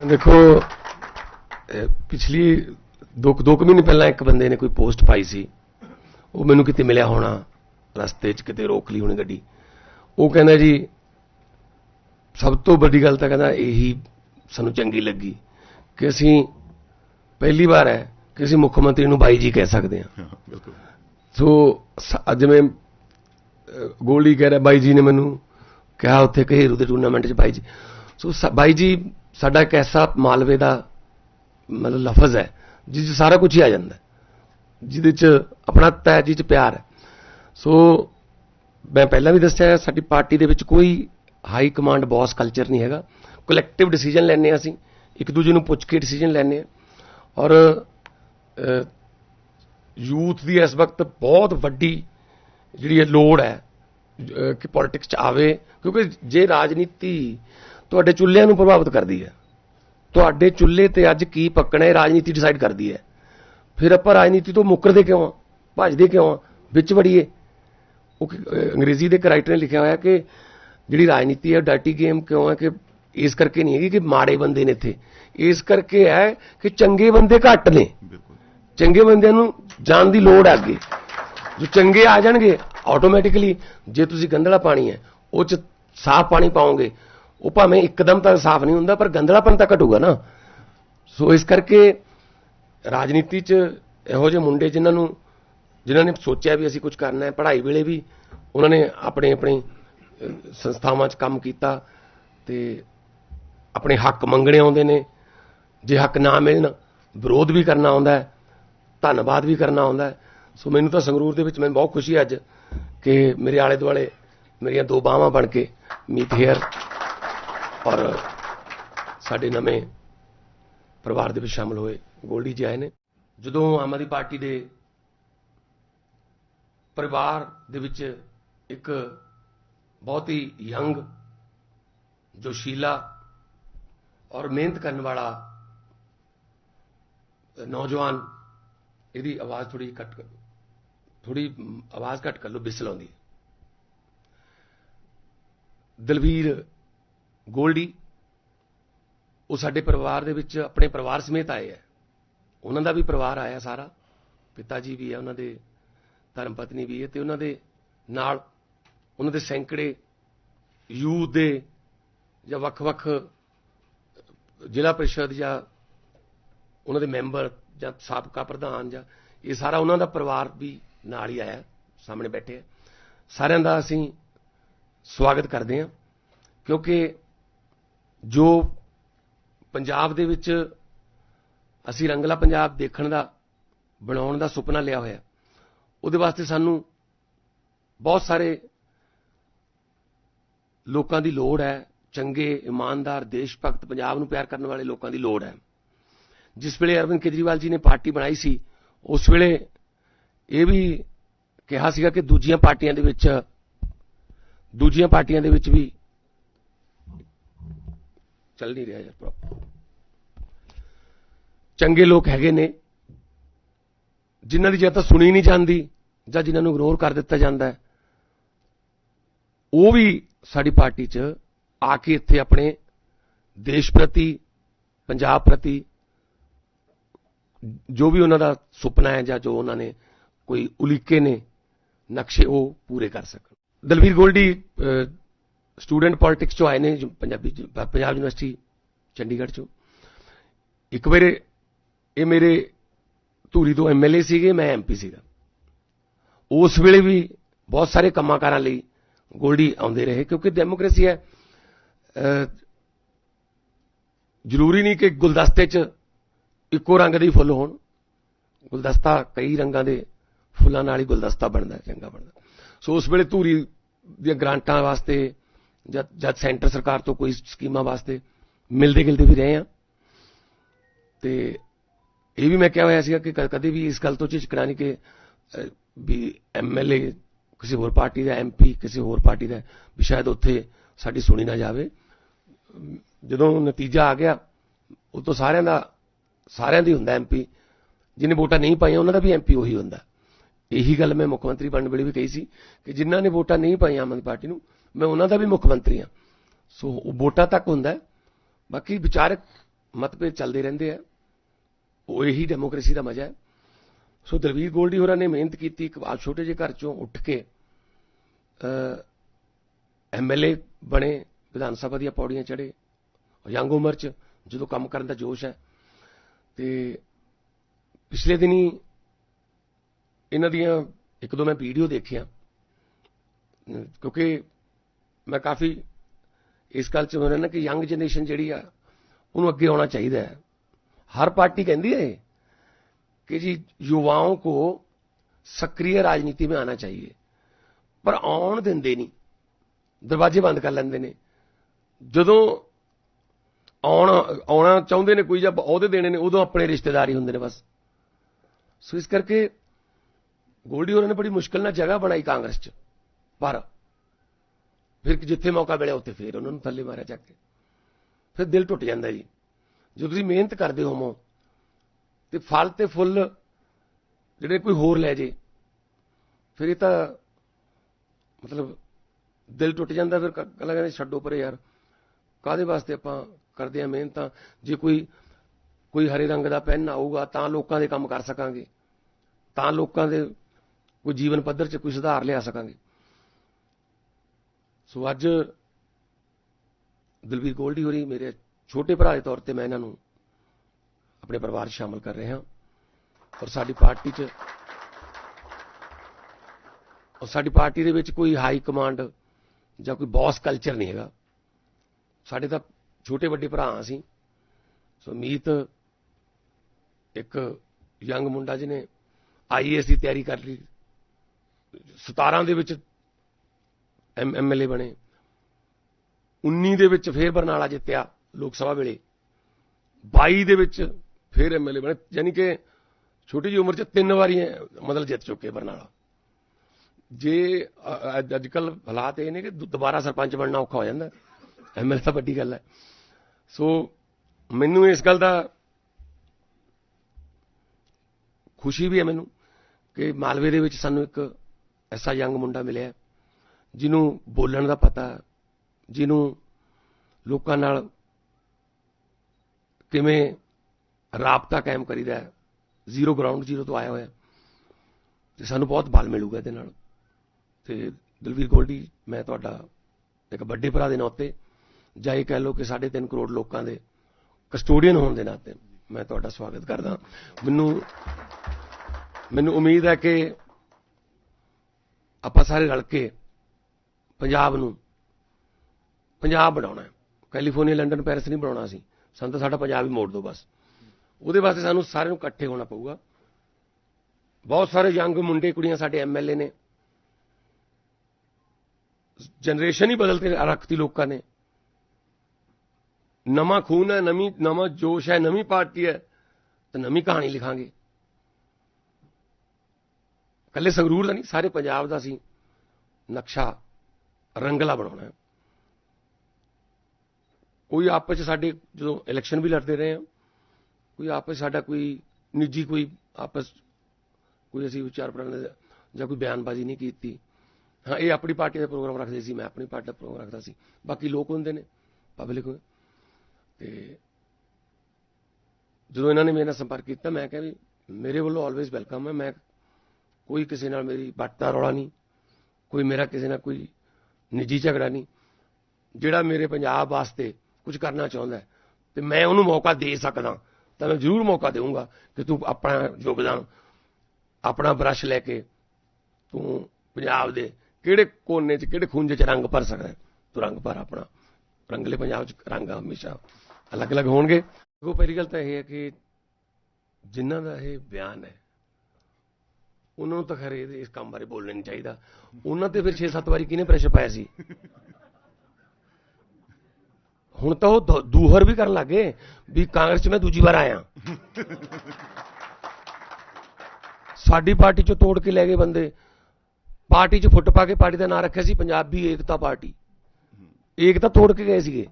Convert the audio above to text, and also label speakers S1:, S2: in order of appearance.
S1: ਦੇਖੋ ਪਿਛਲੀ ਦੋ ਦੋ ਕੁ ਮਹੀਨੇ ਪਹਿਲਾਂ ਇੱਕ ਬੰਦੇ ਨੇ ਕੋਈ ਪੋਸਟ ਪਾਈ ਸੀ। ਉਹ ਮੈਨੂੰ ਕਿਤੇ ਮਿਲਿਆ ਹੋਣਾ ਰਸਤੇ 'ਚ ਕਿਤੇ ਰੋਕ ਲਈ ਹੋਣੀ ਗੱਡੀ। ਉਹ ਕਹਿੰਦਾ ਜੀ ਸਭ ਤੋਂ ਵੱਡੀ ਗੱਲ ਤਾਂ ਕਹਿੰਦਾ ਇਹੀ ਸਾਨੂੰ ਚੰਗੀ ਲੱਗੀ ਕਿ ਅਸੀਂ ਪਹਿਲੀ ਵਾਰ ਹੈ ਕਿ ਅਸੀਂ ਮੁੱਖ ਮੰਤਰੀ ਨੂੰ ਬਾਈ ਜੀ ਕਹਿ ਸਕਦੇ ਹਾਂ।
S2: ਬਿਲਕੁਲ।
S1: ਸੋ ਅੱਜ ਮੈਂ ਗੋਲਡੀ ਕਹਿ ਰਿਹਾ ਬਾਈ ਜੀ ਨੇ ਮੈਨੂੰ ਕਿਹਾ ਉੱਥੇ ਘੇਰੂ ਦੇ ਟੂਰਨਾਮੈਂਟ 'ਚ ਬਾਈ ਜੀ। ਸ- ਬਾਈ ਜੀ ਸਾਡਾ ਇੱਕ ਐਸਾ ਮਾਲਵੇ ਦਾ ਮਤਲਬ ਲਫ਼ਜ਼ ਹੈ, ਜਿਸ 'ਚ ਸਾਰਾ ਕੁਝ ਹੀ ਆ ਜਾਂਦਾ ਜਿਹਦੇ 'ਚ ਆਪਣਾ ਤੈ ਜਿਹ 'ਚ ਪਿਆਰ ਹੈ। ਸੋ ਮੈਂ ਪਹਿਲਾਂ ਵੀ ਦੱਸਿਆ ਸਾਡੀ ਪਾਰਟੀ ਦੇ ਵਿੱਚ ਕੋਈ ਹਾਈ ਕਮਾਂਡ ਬੌਸ ਕਲਚਰ ਨਹੀਂ ਹੈਗਾ। ਕਲੈਕਟਿਵ ਡਿਸੀਜਨ ਲੈਣੇ ਅਸੀਂ, ਇੱਕ ਦੂਜੇ ਨੂੰ ਪੁੱਛ ਕੇ ਡਿਸੀਜਨ ਲੈਣੇ ਆ ਔਰ ਯੂਥ ਦੀ ਇਸ ਵਕਤ ਬਹੁਤ ਵੱਡੀ ਜਿਹੜੀ ਇਹ ਲੋੜ ਹੈ ਕਿ ਪੋਲਿਟਿਕਸ ਚ ਆਵੇ, ਕਿਉਂਕਿ ਜੇ ਰਾਜਨੀਤੀ ਤੁਹਾਡੇ ਚੁੱਲ੍ਹਿਆਂ ਨੂੰ ਪ੍ਰਭਾਵਿਤ ਕਰਦੀ ਹੈ। ਤੁਹਾਡੇ ਚੁੱਲ੍ਹੇ ਤੇ ਅੱਜ ਕੀ ਪੱਕਣਾ ਹੈ ਰਾਜਨੀਤੀ ਡਿਸਾਈਡ ਕਰਦੀ ਹੈ। ਫਿਰ ਆਪਾਂ ਰਾਜਨੀਤੀ ਤੋਂ ਮੁੱਕਰਦੇ ਕਿਉਂ ਆ? ਭੱਜਦੇ ਕਿਉਂ ਆ? ਵਿੱਚ ਵੜੀਏ। ਉਹ ਅੰਗਰੇਜ਼ੀ ਦੇ ਇੱਕ ਰਾਈਟਰ ਨੇ ਲਿਖਿਆ ਹੋਇਆ ਕਿ ਜਿਹੜੀ ਰਾਜਨੀਤੀ ਹੈ ਡਰਟੀ ਗੇਮ ਕਿਉਂ ਹੈ ਕਿ ਇਸ ਕਰਕੇ ਨਹੀਂ ਹੈਗੀ ਕਿ ਮਾੜੇ ਬੰਦੇ ਨੇ ਇੱਥੇ। ਇਸ ਕਰਕੇ ਹੈ ਕਿ ਚੰਗੇ ਬੰਦੇ ਘੱਟ ਨੇ। ਚੰਗੇ ਬੰਦਿਆਂ ਨੂੰ ਜਾਣ ਦੀ ਲੋੜ ਹੈ ਅੱਗੇ। ਜੋ ਚੰਗੇ ਆ ਜਾਣਗੇ ਆਟੋਮੈਟਿਕਲੀ ਜੇ ਤੁਸੀਂ ਗੰਦਲਾ ਪਾਣੀ ਹੈ ਉਹ ਚ ਸਾਫ਼ ਪਾਣੀ ਪਾਓਗੇ ਉਹ ਭਾਵੇਂ ਇੱਕਦਮ ਤਾਂ ਸਾਫ਼ ਨਹੀਂ ਹੁੰਦਾ, ਪਰ ਗੰਦਲਾਪਨ ਤਾਂ ਘਟੂਗਾ ਨਾ। ਸੋ ਇਸ ਕਰਕੇ ਰਾਜਨੀਤੀ 'ਚ ਇਹੋ ਜਿਹੇ ਮੁੰਡੇ ਜਿਨ੍ਹਾਂ ਨੂੰ, ਜਿਨ੍ਹਾਂ ਨੇ ਸੋਚਿਆ ਵੀ ਅਸੀਂ ਕੁਝ ਕਰਨਾ ਹੈ, ਪੜ੍ਹਾਈ ਵੇਲੇ ਵੀ ਉਹਨਾਂ ਨੇ ਆਪਣੇ ਆਪਣੇ ਸੰਸਥਾਵਾਂ 'ਚ ਕੰਮ ਕੀਤਾ ਤੇ ਆਪਣੇ ਹੱਕ ਮੰਗਣੇ ਆਉਂਦੇ ਨੇ। ਜੇ ਹੱਕ ਨਾ ਮਿਲਣ, ਵਿਰੋਧ ਵੀ ਕਰਨਾ ਆਉਂਦਾ ਹੈ, ਧੰਨਵਾਦ ਵੀ ਕਰਨਾ ਆਉਂਦਾ ਹੈ। ਸੋ ਮੈਨੂੰ ਤਾਂ ਸੰਗਰੂਰ ਦੇ ਵਿੱਚ ਮੈਨੂੰ ਬਹੁਤ ਖੁਸ਼ੀ ਅੱਜ ਕਿ ਮੇਰੇ ਆਲੇ ਦੁਆਲੇ ਮੇਰੀਆਂ ਦੋ ਬਾਹਾਂ ਬਣ ਕੇ ਮੀਤ ਹੇਅਰ ਔਰ ਸਾਡੇ ਨਵੇਂ ਪਰਿਵਾਰ ਦੇ ਵਿੱਚ ਸ਼ਾਮਲ ਹੋਏ ਗੋਲਡੀ ਜੀ ਆਏ ਨੇ। ਜਦੋਂ ਆਮ ਆਦਮੀ ਪਾਰਟੀ ਦੇ ਪਰਿਵਾਰ ਦੇ ਵਿੱਚ ਇੱਕ ਬਹੁਤ ਹੀ ਯੰਗ, ਜੋਸ਼ੀਲਾ ਔਰ ਮਿਹਨਤ ਕਰਨ ਵਾਲਾ ਨੌਜਵਾਨ, ਇਹਦੀ ਆਵਾਜ਼ ਥੋੜੀ ਘੱਟ ਕਰ ਥੋੜੀ ਆਵਾਜ਼ ਘੱਟ ਕਰ ਲਓ ਬਿਸਲ ਆਉਂਦੀ ਹੈ। ਦਲਵੀਰ ਗੋਲਡੀ, ਉਹ ਸਾਡੇ ਪਰਿਵਾਰ ਦੇ ਵਿੱਚ ਆਪਣੇ ਪਰਿਵਾਰ ਸਮੇਤ ਆਏ ਹੈ। ਉਹਨਾਂ ਦਾ ਵੀ ਪਰਿਵਾਰ ਆਇਆ ਸਾਰਾ। ਪਿਤਾ ਜੀ ਵੀ ਹੈ, ਉਹਨਾਂ ਦੇ ਧਰਮ ਪਤਨੀ ਵੀ ਹੈ ਤੇ ਉਹਨਾਂ ਦੇ ਨਾਲ ਉਹਨਾਂ ਦੇ ਸੈਂਕੜੇ ਯੂਥ ਦੇ ਜਾਂ ਵੱਖ-ਵੱਖ ਜ਼ਿਲ੍ਹਾ ਪਰਿਸ਼ਦ ਜਾਂ ਉਹਨਾਂ ਦੇ ਮੈਂਬਰ ਜਾਂ ਸਾਬਕਾ ਪ੍ਰਧਾਨ ਜਾਂ ਇਹ ਸਾਰਾ ਉਹਨਾਂ ਦਾ ਪਰਿਵਾਰ ਵੀ ਨਾਲ ਹੀ ਆਇਆ, ਸਾਹਮਣੇ ਬੈਠੇ ਆ ਸਾਰਿਆਂ ਦਾ ਅਸੀਂ ਸਵਾਗਤ ਕਰਦੇ ਹਾਂ ਕਿਉਂਕਿ ਜੋ ਪੰਜਾਬ ਦੇ ਵਿੱਚ ਅਸੀਂ ਰੰਗਲਾ ਪੰਜਾਬ ਦੇਖਣ ਦਾ, ਬਣਾਉਣ ਦਾ ਸੁਪਨਾ ਲਿਆ ਹੋਇਆ, ਉਹਦੇ ਵਾਸਤੇ ਸਾਨੂੰ ਬਹੁਤ ਸਾਰੇ ਲੋਕਾਂ ਦੀ ਲੋੜ ਹੈ, ਚੰਗੇ, ਇਮਾਨਦਾਰ ਦੇਸ਼ ਭਗਤ ਪੰਜਾਬ ਨੂੰ ਪਿਆਰ ਕਰਨ ਵਾਲੇ ਲੋਕਾਂ ਦੀ ਲੋੜ ਹੈ। ਜਿਸ ਵੇਲੇ ਅਰਵਿੰਦ ਕੇਜਰੀਵਾਲ ਜੀ ਨੇ ਪਾਰਟੀ ਬਣਾਈ ਸੀ, ਉਸ ਵੇਲੇ ਇਹ ਵੀ ਕਿਹਾ ਸੀਗਾ ਕਿ ਦੂਜੀਆਂ ਪਾਰਟੀਆਂ ਦੇ ਵਿੱਚ, ਦੂਜੀਆਂ ਪਾਰਟੀਆਂ ਦੇ ਵਿੱਚ ਵੀ ਚੱਲ ਨਹੀਂ ਰਿਹਾ ਯਾਰ ਪ੍ਰੋਪਰ ਚੰਗੇ ਲੋਕ ਹੈਗੇ ਨੇ, ਜਿਨ੍ਹਾਂ ਦੀ ਜਾਂ ਤਾਂ ਸੁਣੀ ਨਹੀਂ ਜਾਂਦੀ ਜਾਂ ਜਿਨ੍ਹਾਂ ਨੂੰ ਇਗਨੋਰ ਕਰ ਦਿੱਤਾ ਜਾਂਦਾ ਹੈ। ਉਹ ਵੀ ਸਾਡੀ ਪਾਰਟੀ 'ਚ ਆ ਕੇ ਇੱਥੇ ਆਪਣੇ ਦੇਸ਼ ਪ੍ਰਤੀ, ਪੰਜਾਬ ਪ੍ਰਤੀ ਜੋ ਵੀ ਉਹਨਾਂ ਦਾ ਸੁਪਨਾ ਹੈ ਜਾਂ ਜੋ ਉਹਨਾਂ ਨੇ ਕੋਈ ਉਲੀਕੇ ਨੇ, ਨਕਸ਼ੇ ਉਹ ਪੂਰੇ ਕਰ ਸਕਣ। ਦਲਵੀਰ ਗੋਲਡੀ ਸਟੂਡੈਂਟ ਪੋਲਿਟਿਕਸ ਚੋਂ ਆਏ ਨੇ ਜੋ ਪੰਜਾਬੀ ਪੰਜਾਬ ਯੂਨੀਵਰਸਿਟੀ, ਚੰਡੀਗੜ੍ਹ ਚੋਂ। ਇੱਕ ਵਾਰ ਇਹ ਮੇਰੇ ਧੂਰੀ ਤੋਂ ਐਮਐਲਏ ਸੀਗੇ, ਮੈਂ ਐਮਪੀ ਸੀਗਾ। ਉਸ ਵੇਲੇ ਵੀ ਬਹੁਤ ਸਾਰੇ ਕੰਮਾਂ ਕਾਰਾਂ ਲਈ ਗੋਲਡੀ ਆਉਂਦੇ ਰਹੇ, ਕਿਉਂਕਿ ਡੈਮੋਕ੍ਰੇਸੀ ਹੈ। ਜ਼ਰੂਰੀ ਨਹੀਂ ਕਿ ਗੁਲਦਸਤੇ 'ਚ ਇੱਕੋ ਰੰਗ ਦੇ ਫੁੱਲ ਹੋਣ। ਗੁਲਦਸਤਾ ਕਈ ਰੰਗਾਂ ਦੇ ਫੁੱਲਾਂ ਨਾਲ ਹੀ ਗੁਲਦਸਤਾ ਬਣਦਾ, ਚੰਗਾ ਬਣਦਾ। ਸੋ ਉਸ ਵੇਲੇ ਧੂਰੀ ਦੀਆਂ ਗ੍ਰਾਂਟਾਂ ਵਾਸਤੇ ਜਦ ਜਦ ਸੈਂਟਰ ਸਰਕਾਰ ਤੋਂ ਕੋਈ ਸਕੀਮਾਂ ਵਾਸਤੇ ਮਿਲਦੇ ਗਿਲਦੇ ਵੀ ਰਹੇ ਆ। ਤੇ ਇਹ ਵੀ ਮੈਂ ਕਿਹਾ ਹੋਇਆ ਸੀਗਾ ਕਿ ਕ- ਕਦੇ ਵੀ ਇਸ ਗੱਲ ਤੋਂ ਝਿਜਕਣਾ ਨਹੀਂ ਕਿ ਅਹ, ਵੀ ਐਮਐਲਏ ਕਿਸੇ ਹੋਰ ਪਾਰਟੀ ਦਾ ਐਮਪੀ ਕਿਸੇ ਹੋਰ ਪਾਰਟੀ ਦਾ ਵੀ ਸ਼ਾਇਦ ਉੱਥੇ ਸਾਡੀ ਸੁਣੀ ਨਾ ਜਾਵੇ। ਜਦੋਂ ਨਤੀਜਾ ਆ ਗਿਆ ਉਹ ਤੋਂ ਸਾਰਿਆਂ ਦਾ ਸਾਰਿਆਂ ਦੀ ਹੁੰਦਾ ਐਮਪੀ ਜਿਹਨੇ ਵੋਟਾਂ ਨਹੀਂ ਪਾਈਆਂ ਉਹਨਾਂ ਦਾ ਵੀ ਐਮਪੀ ਉਹੀ ਹੁੰਦਾ। ਇਹੀ ਗੱਲ ਮੈਂ ਮੁੱਖ ਮੰਤਰੀ ਬਣਨ ਵੇਲੇ ਵੀ ਕਹੀ ਸੀ ਕਿ ਜਿਨ੍ਹਾਂ ਨੇ ਵੋਟਾਂ ਨਹੀਂ ਪਾਈਆਂ ਆਮ ਆਦਮੀ ਪਾਰਟੀ ਨੂੰ, ਮੈਂ ਉਹਨਾਂ ਦਾ ਵੀ ਮੁੱਖ ਮੰਤਰੀ ਹਾਂ। ਸੋ ਉਹ ਵੋਟਾਂ ਤੱਕ ਹੁੰਦਾ ਹੈ। ਬਾਕੀ ਵਿਚਾਰਕ ਮਤਭੇਦ ਚੱਲਦੇ ਰਹਿੰਦੇ ਆ। ਉਹ ਇਹੀ ਡੈਮੋਕ੍ਰੇਸੀ ਦਾ ਮਜ਼ਾ ਹੈ। ਸੋ ਦਲਵੀਰ ਗੋਲਡੀ ਹੋਰਾਂ ਨੇ ਮਿਹਨਤ ਕੀਤੀ ਇੱਕ ਆ ਛੋਟੇ ਜਿਹੇ ਘਰ ਚੋਂ ਉੱਠ ਕੇ ਐਮਐਲਏ ਬਣੇ, ਵਿਧਾਨ ਸਭਾ ਦੀਆਂ ਪੌੜੀਆਂ ਚੜੇ ਯੰਗ ਉਮਰ 'ਚ ਜਦੋਂ ਕੰਮ ਕਰਨ ਦਾ ਜੋਸ਼ ਹੈ, ਤੇ ਪਿਛਲੇ ਦਿਨੀ ਇਹਨਾਂ ਦੀਆਂ ਇੱਕ ਦੋ ਮੈਂ ਵੀਡੀਓ ਦੇਖਿਆ ਅਮ ਕਿਉਂਕਿ ਮੈਂ ਕਾਫੀ ਇਸ ਗੱਲ 'ਚ ਹੋਣਾ ਨਾ ਕਿ ਯੰਗ ਜਨਰੇਸ਼ਨ ਜਿਹੜੀ ਆ ਉਹਨੂੰ ਅੱਗੇ ਆਉਣਾ ਚਾਹੀਦਾ ਹੈ हर पार्टी कहती है कि जी युवाओं को सक्रिय राजनीति में आना चाहिए ਪਰ ਆਉਣ ਦਿੰਦੇ ਨਹੀਂ ਦਰਵਾਜ਼ੇ ਬੰਦ ਕਰ ਲੈਂਦੇ ਨੇ ਜਦੋਂ ਆਉਣ ਆਉਣਾ ਚਾਹੁੰਦੇ ਨੇ ਕੋਈ ਜਾਂ ਅਹੁਦੇ ਦੇਣੇ ਨੇ ਉਦੋਂ ਆਪਣੇ ਰਿਸ਼ਤੇਦਾਰੀ ਹੁੰਦੇ ਨੇ ਬਸ ਸੋ ਇਸ ਕਰਕੇ ਗੋਲਡੀ ਹੋਰਾਂ ਨੇ ਬੜੀ ਮੁਸ਼ਕਲ ਨਾਲ ਜਗ੍ਹਾ ਬਣਾਈ ਕਾਂਗਰਸ 'ਚ ਪਰ ਫਿਰ ਜਿੱਥੇ ਮੌਕਾ ਮਿਲਿਆ, ਉੱਥੇ ਫਿਰ ਉਹਨਾਂ ਨੂੰ ਥੱਲੇ ਮਾਰਿਆ ਚੱਕ ਕੇ। ਫਿਰ ਦਿਲ ਟੁੱਟ ਜਾਂਦਾ ਜੀ। ਜਦੋਂ ਤੁਸੀਂ ਮਿਹਨਤ ਕਰਦੇ ਹੋਵੋ ਤੇ ਫਲ ਤੇ ਫੁੱਲ ਜਿਹੜੇ ਕੋਈ ਹੋਰ ਲੈ ਜੇ, ਫਿਰ ਇਹ ਤਾਂ ਮਤਲਬ ਦਿਲ ਟੁੱਟ ਜਾਂਦਾ, ਫਿਰ ਕੱਲਾ ਕਹਿੰਦੇ ਛੱਡੋ ਪਰੇ ਯਾਰ। ਕਾਦੇ ਵਾਸਤੇ ਆਪਾਂ ਕਰਦੇ ਆ ਮਿਹਨਤਾਂ? ਜੇ ਕੋਈ ਕੋਈ ਹਰੇ ਰੰਗ ਦਾ ਪੈਨ ਆਊਗਾ, ਤਾਂ ਲੋਕਾਂ ਦੇ ਕੰਮ ਕਰ ਸਕਾਂਗੇ। ਤਾਂ ਲੋਕਾਂ ਦੇ ਕੋਈ ਜੀਵਨ ਪੱਧਰ 'ਚ ਕੋਈ ਸੁਧਾਰ ਲਿਆ ਸਕਾਂਗੇ। ਸੋ ਅੱਜ ਦਲਵੀਰ ਗੋਲਡੀ ਹੋਰੀ ਮੇਰੇ ਛੋਟੇ ਭਰਾ ਦੇ ਤੌਰ ਤੇ ਮੈਂ ਇਹਨਾਂ ਨੂੰ ਆਪਣੇ ਪਰਿਵਾਰ 'ਚ ਸ਼ਾਮਲ ਕਰ ਰਿਹਾ ਔਰ ਸਾਡੀ ਪਾਰਟੀ 'ਚ ਔਰ ਸਾਡੀ ਪਾਰਟੀ ਦੇ ਵਿੱਚ ਕੋਈ ਹਾਈ ਕਮਾਂਡ ਜਾਂ ਕੋਈ ਬੌਸ ਕਲਚਰ ਨਹੀਂ ਹੈਗਾ। ਸਾਡੇ ਤਾਂ ਛੋਟੇ ਵੱਡੇ ਭਰਾ ਅਸੀਂ। ਸੋ ਮੀਤ ਇੱਕ ਯੰਗ ਮੁੰਡਾ ਜਿਹਨੇ ਆਈਏਐਸ ਦੀ ਤਿਆਰੀ ਕਰ ਲਈ। 17 ਦੇ ਵਿੱਚ ਐਮ ਐਮਐਲਏ ਬਣੇ। 19 ਦੇ ਵਿੱਚ ਫੇਰ ਬਰਨਾਲਾ ਜਿੱਤਿਆ ਲੋਕ ਸਭਾ ਵੇਲੇ। 22 ਦੇ ਵਿੱਚ ਫੇਰ ਐਮਐਲਏ ਬਣੇ। ਯਾਨੀ ਕਿ ਛੋਟੀ ਜਿਹੀ ਉਮਰ 'ਚ ਤਿੰਨ ਵਾਰੀ ਮਤਲਬ ਜਿੱਤ ਚੁੱਕੇ ਬਰਨਾਲਾ। ਜੇ ਅੱਜ ਕੱਲ ਹਾਲਾਤ ਇਹ ਨੇ ਕਿ ਦੁਬਾਰਾ ਸਰਪੰਚ ਬਣਨਾ ਔਖਾ ਹੋ ਜਾਂਦਾ। ਐਮਐਲਏ ਤਾਂ ਵੱਡੀ ਗੱਲ ਹੈ ਸੋ ਮੈਨੂੰ ਇਸ ਗੱਲ ਦਾ ਖੁਸ਼ੀ ਵੀ ਹੈ ਮੈਨੂੰ ਕਿ ਮਾਲਵੇ ਦੇ ਵਿੱਚ ਸਾਨੂੰ ਇੱਕ ਐਸਾ ਯੰਗ ਮੁੰਡਾ ਮਿਲਿਆ ਜਿਹਨੂੰ ਬੋਲਣ ਦਾ ਪਤਾ, ਜਿਹਨੂੰ ਲੋਕਾਂ ਨਾਲ ਕਿਵੇਂ ਰਾਬਤਾ ਕਾਇਮ ਕਰੀਦਾ ਹੈ, ਜ਼ੀਰੋ ਗਰਾਊਂਡ, ਜ਼ੀਰੋ ਤੋਂ ਆਇਆ ਹੋਇਆ ਤੇ ਸਾਨੂੰ ਬਹੁਤ ਬਲ ਮਿਲੂਗਾ ਇਹਦੇ ਨਾਲ। ਤੇ ਦਲਵੀਰ ਗੋਲਡੀ, ਮੈਂ ਤੁਹਾਡਾ ਇੱਕ ਵੱਡੇ ਭਰਾ ਦੇ ਨਾਤੇ, ਜਾਂ ਇਹ ਕਹਿ ਲਓ ਕਿ 3.5 ਕਰੋੜ ਲੋਕਾਂ ਦੇ ਕਸਟੋਡੀਅਨ ਹੋਣ ਦੇ ਨਾਤੇ, ਮੈਂ ਤੁਹਾਡਾ ਸਵਾਗਤ ਕਰਦਾ ਮੈਨੂੰ ਮੈਨੂੰ ਉਮੀਦ ਹੈ ਕਿ ਆਪਾਂ ਸਾਰੇ ਰਲ ਕੇ ਪੰਜਾਬ ਨੂੰ, ਪੰਜਾਬ ਬਣਾਉਣਾ ਹੈ। ਕੈਲੀਫੋਰਨੀਆ, ਲੰਡਨ, ਪੈਰਿਸ ਨਹੀਂ ਬਣਾਉਣਾ ਸੀ ਸਾਨੂੰ ਤਾਂ ਸਾਡਾ ਪੰਜਾਬ ਹੀ ਮੋੜ ਦਿਓ ਬਸ। ਉਹਦੇ ਵਾਸਤੇ ਸਾਨੂੰ ਸਾਰਿਆਂ ਨੂੰ ਇਕੱਠੇ ਹੋਣਾ ਪਊਗਾ। ਬਹੁਤ ਸਾਰੇ ਯੰਗ ਮੁੰਡੇ, ਕੁੜੀਆਂ ਸਾਡੇ ਐਮਐਲਏ ਨੇ। ਜਨਰੇਸ਼ਨ ਹੀ ਬਦਲ ਕੇ ਰੱਖਤੀ ਲੋਕਾਂ ਨੇ। ਨਵਾਂ ਖੂਨ ਹੈ, ਨਵੀਂ, ਨਵਾਂ ਜੋਸ਼ ਹੈ, ਨਵੀਂ ਪਾਰਟੀ ਹੈ, ਤਾਂ ਨਵੀਂ ਕਹਾਣੀ ਲਿਖਾਂਗੇ। ਕੱਲੇ ਸੰਗਰੂਰ ਦਾ ਨਹੀਂ, ਸਾਰੇ ਪੰਜਾਬ ਦਾ ਅਸੀਂ ਨਕਸ਼ਾ ਰੰਗਲਾ ਬਣਾਉਣਾ ਹੈ। ਕੋਈ ਆਪਸ ਚ ਸਾਡੇ ਜਦੋਂ ਇਲੈਕਸ਼ਨ ਵੀ ਲੜਦੇ ਰਹੇ ਆ ਕੋਈ ਆਪਸ ਸਾਡਾ ਕੋਈ ਨਿੱਜੀ ਕੋਈ ਆਪਸ, ਕੋਈ ਅਸੀਂ ਵਿਚਾਰ ਪ੍ਰਣ ਜਾਂ ਕੋਈ ਬਿਆਨਬਾਜ਼ੀ ਨਹੀਂ ਕੀਤੀ। ਹਾਂ, ਇਹ ਆਪਣੀ ਪਾਰਟੀ ਦਾ ਪ੍ਰੋਗਰਾਮ ਰੱਖਦੇ ਸੀ, ਮੈਂ ਆਪਣੀ ਪਾਰਟੀ ਦਾ ਪ੍ਰੋਗਰਾਮ ਰੱਖਦਾ ਸੀ। ਬਾਕੀ ਲੋਕ ਹੁੰਦੇ ਨੇ, ਪਬਲਿਕ ਤੇ ਜਦੋਂ ਇਹਨਾਂ ਨੇ ਮੇਰੇ ਨਾਲ ਸੰਪਰਕ ਕੀਤਾ, ਮੈਂ ਕਿਹਾ ਵੀ ਮੇਰੇ ਵੱਲੋਂ ਆਲਵੇਜ਼ ਵੈਲਕਮ ਹੈ, ਮੈਂ ਕੋਈ ਕਿਸੇ ਨਾਲ ਮੇਰੀ ਵੱਟਦਾ ਰੌਲਾ ਨਹੀਂ, ਕੋਈ ਮੇਰਾ ਕਿਸੇ ਨਾਲ ਕੋਈ ਨਿੱਜੀ ਝਗੜਾ ਨਹੀਂ। ਜਿਹੜਾ ਮੇਰੇ ਪੰਜਾਬ ਵਾਸਤੇ ਕੁਝ ਕਰਨਾ ਚਾਹੁੰਦਾ ਤੇ ਮੈਂ ਉਹਨੂੰ ਮੌਕਾ ਦੇ ਸਕਦਾ, ਤਾਂ ਮੈਂ ਜ਼ਰੂਰ ਮੌਕਾ ਦੇਵਾਂਗਾ ਕਿ ਤੂੰ ਆਪਣਾ ਯੋਗਦਾਨ, ਆਪਣਾ ਬ੍ਰਸ਼ ਲੈ ਕੇ ਤੂੰ ਪੰਜਾਬ ਦੇ ਕਿਹੜੇ ਕੋਨੇ 'ਚ, ਕਿਹੜੇ ਖੁੰਝੇ 'ਚ ਰੰਗ ਭਰ ਸਕਦਾ ਤੂੰ ਰੰਗ ਭਰ ਆਪਣਾ। ਰੰਗਲੇ ਪੰਜਾਬ 'ਚ ਰੰਗ ਹਮੇਸ਼ਾ ਅਲੱਗ-ਅਲੱਗ ਹੋਣਗੇ। ਉਹ ਪਹਿਲੀ ਗੱਲ ਤਾਂ ਇਹ ਹੈ ਕਿ ਜਿਨ੍ਹਾਂ ਦਾ ਇਹ ਬਿਆਨ ਹੈ ਉਹਨਾਂ ਨੂੰ ਤਾਂ ਖਰੇ ਇਸ ਕੰਮ ਬਾਰੇ ਬੋਲਣਾ ਨਹੀਂ ਚਾਹੀਦਾ। ਉਹਨਾਂ ਤੇ ਫਿਰ 6-7 ਵਾਰੀ ਕਿਹਨੇ ਪ੍ਰੈਸ਼ਰ ਪਾਇਆ ਸੀ? ਹੁਣ ਤਾਂ ਉਹ ਦੂਹਰ ਵੀ ਕਰਨ ਲੱਗੇ ਵੀ ਕਾਂਗਰਸ 'ਚ ਮੈਂ ਦੂਜੀ ਵਾਰ ਆਇਆ। ਸਾਡੀ ਪਾਰਟੀ 'ਚੋਂ ਤੋੜ ਕੇ ਲੈ ਗਏ ਬੰਦੇ। ਪਾਰਟੀ 'ਚ ਫੁੱਟ ਪਾ ਕੇ ਪਾਰਟੀ ਦਾ ਨਾਂ ਰੱਖਿਆ ਸੀ, ਪੰਜਾਬੀ ਏਕਤਾ ਪਾਰਟੀ। ਏਕਤਾ ਤੋੜ ਕੇ ਗਏ ਸੀਗੇ।